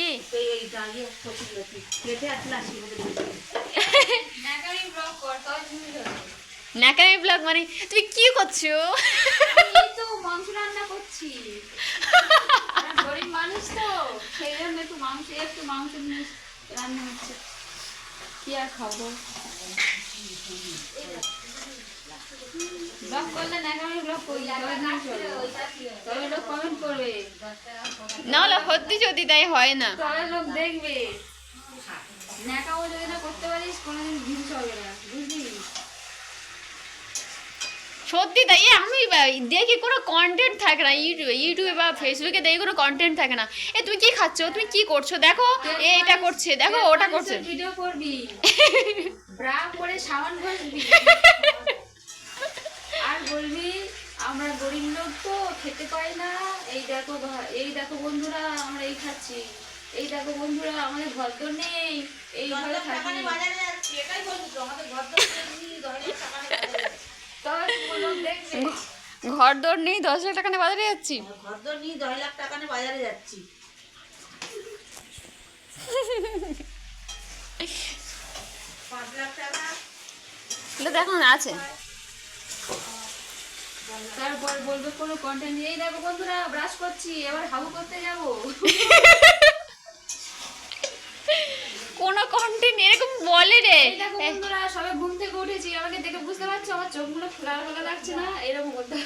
কি? ন্যাকামি ব্লগ মানে তুমি কি করছ? তো মাংস রান্না করছি। গরিব মানুষ তো সেই জন্য একটু মাংস একটু মাংস নিয়ে রান্না হচ্ছে। কি আর খাব? করলে করি? তবে না লোক কমেন্ট করবে। না হলে সত্যি যদি তাই হয় না। তবে লোক দেখবে। ন্যাকামো যদি না করতে পারিস কোনোদিন ভিউজ হবে না বুঝলি? সত্যি তাই? এ আমি দেখি কোনো কন্টেন্ট থাকে না ইউটিউবে ইউটিউবে বা ফেসবুকে দেখি কোনো কন্টেন্ট থাকে না। এ তুমি কি খাচ্ছ? তুমি কি করছ? দেখো এ এটা করছে দেখো ওটা করছে। ভিডিও করবি। ব্রা করে সাবান ঘষবি আর বলবি লোক তো খেতে পাই না। এই দেখো এই দেখো বন্ধুরা আমরা এই খাচ্ছি। এই দেখো বন্ধুরা আমাদের ঘর তো নেই। থাকি। বলছি তো আমাদের ঘর দর নেই, দশ হাজার টাকা নিয়ে বাজারে যাচ্ছি। ঘর দর নেই দশ হাজার টাকা বাজারে যাচ্ছি? ঘর দর নিয়ে দশ লাখ টাকা নিয়ে বাজারে যাচ্ছি। পাঁচ লাখ টাকা। দেখো না আছে। তারপর বলবে কোনো কন্টেন্ট এই দেখো বন্ধুরা ব্রাশ করছি এবার হাবু করতে যাব। কোনো কন্টেন্ট এরকম বলে রে। দেখো বন্ধুরা সবাই ঘুম থেকে উঠেছি। আমাকে দেখে বুঝতে পারছ আমার চোখগুলো খোলা খোলা লাগছে না? এরকম করতে।